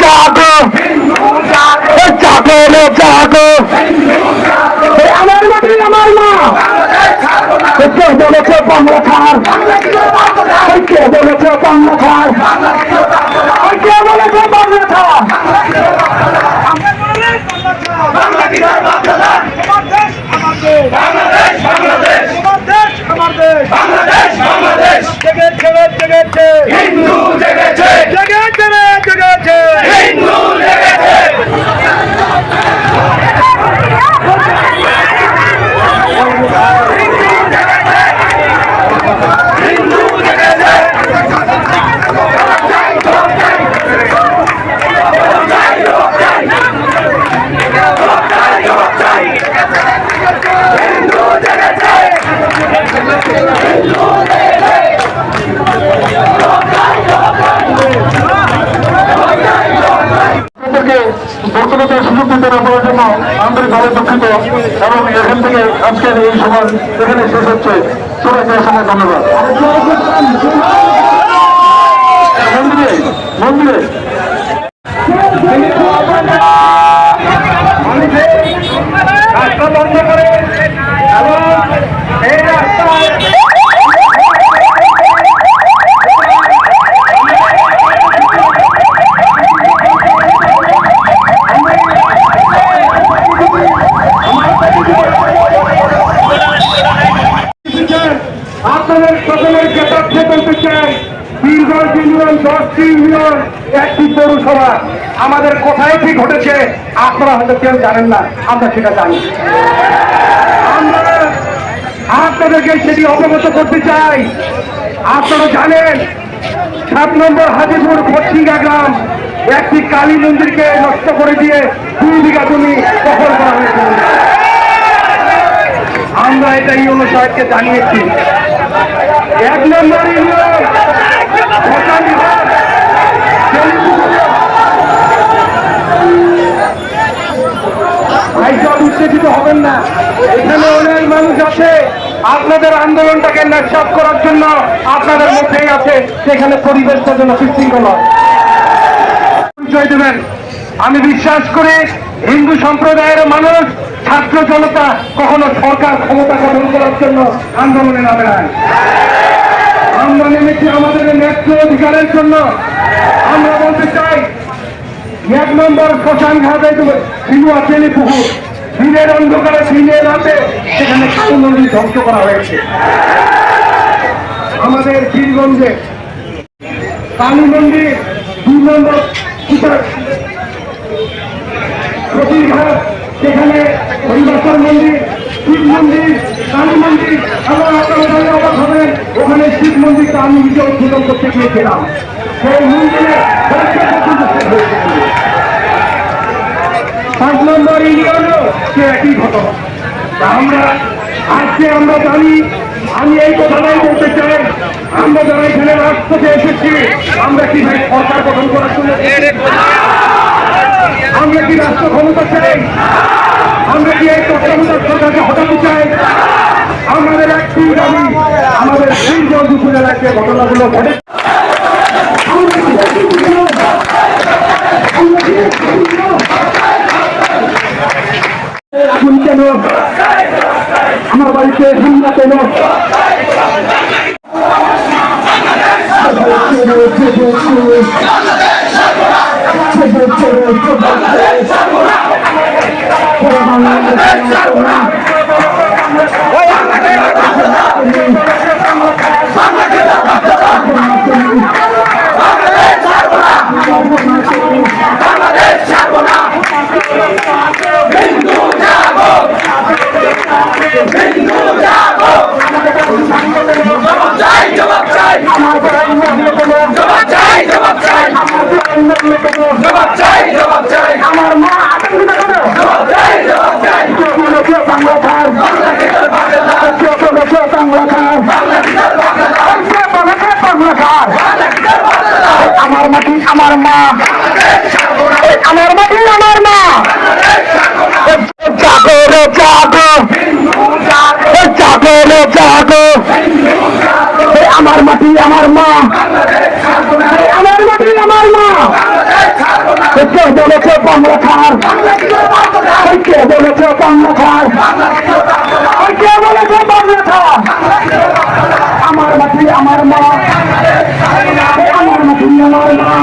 জাগো। জাগো রে জাগো। আমার মাটি, আমার মা। কে বলেছে বাংলা খার কে বলেছে বাংলা খার কে বলেছে বাংলা খার হিন্দু জেগেছে হিন্দু জেগেছে হিন্দু জেগেছে হিন্দু জেগেছে তাদেরকে বক্তব্যের সুযোগ দিতে না পারার জন্য আন্তরিকভাবে দুঃখিত এবং এখান থেকে আজকের এই সময় এখানে শেষ হচ্ছে। সবাইকে অসংখ্য ধন্যবাদ। মন্দিরে মন্দিরে রাস্তা বন্ধ করে এবং এই রাস্তায় আপনাদের সকলের জ্ঞাতার্থে বলতে চাই বীরগঞ্জ ইউনিয়ন দশটি ইউনিয়ন একটি পৌরসভা আমাদের কোথায় কি ঘটেছে আপনারা হয়তো কেউ জানেন না, আমরা সেটা জানি। আমরা আপনাদেরকে সেটি অবগত করতে চাই। আপনারা জানেন, সাত নম্বর হাজিপুর পশ্চিমা গ্রাম একটি কালী মন্দিরকে নষ্ট করে দিয়ে দুই বিঘা জমি দখল করা হয়েছে। আমরা এটা ইউনো সাহেবকে জানিয়েছি। এক নম্বর উত্তেজিত হবেন না। এখানে অনেক মানুষ আছে। আপনাদের আন্দোলনটাকে নস্বাত করার জন্য আপনাদের মধ্যেই আছে। সেখানে পরিবেশটা যেন। পরিচয় দেবেন। আমি বিশ্বাস করি হিন্দু সম্প্রদায়ের মানুষ ছাত্র জনতা কখনো সরকার ক্ষমতা গঠন করার জন্য আন্দোলনে নামে না আমরা নেমেছি আমাদের ন্যায্য অধিকারের জন্য। আমরা বলতে চাই, এক নম্বর শ্মশান ঘাটে সিনুয়া পুকুর দিনের অন্ধকারে দিনের রাতে সেখানে মন্দির ধ্বংস করা হয়েছে। আমাদের বীরগঞ্জে কালী মন্দির দুই নম্বর কুটার প্রতিঘাট সেখানে হরিবাসর মন্দির, শিব মন্দির, কালী মন্দির এবং আপনারা অবাক হবেন, ওখানে শিব মন্দিরটা আমি নিজে উদ্বোধন করতে গিয়েছিলাম। সেই মন্দিরে পাঁচ নম্বর ইউনিয়নও সে একই ঘটনা। আমরা আজকে আমরা জানি, আমি এই কথাটাই বলতে চাই, আমরা যারা এখানে রাজপথে এসেছি, আমরা কি ভাই সরকার গঠন করার জন্য আমরা কি রাষ্ট্র ক্ষমতা চাই আমরা কি এই তত্ত্বাবধায়ক সরকারকে হটাতে চাই দাবি আমাদের দীর্ঘ দুপুরে রাজ্যে ঘটনাগুলো ঘটে আগুন কেন আমার বাড়িতে হামলা কেন চাই জবাব চাই আমার মা আতঙ্কিত কেন জবাব চাই জবাব চাই বাংলা খার বাংলা খার বাংলা খার আমার মাটি, আমার মা। আমার মাটি আমার মা জাগো রে জাগো জাগো রে জাগো আমার মাটি আমার মা আমার মাটি আমার মা বাংলা খার। কে বলেছে বাংলা খার? কে বলেছে বাংলা খার? আমার মাটি, আমার মা। আমার মাটি, আমার মা।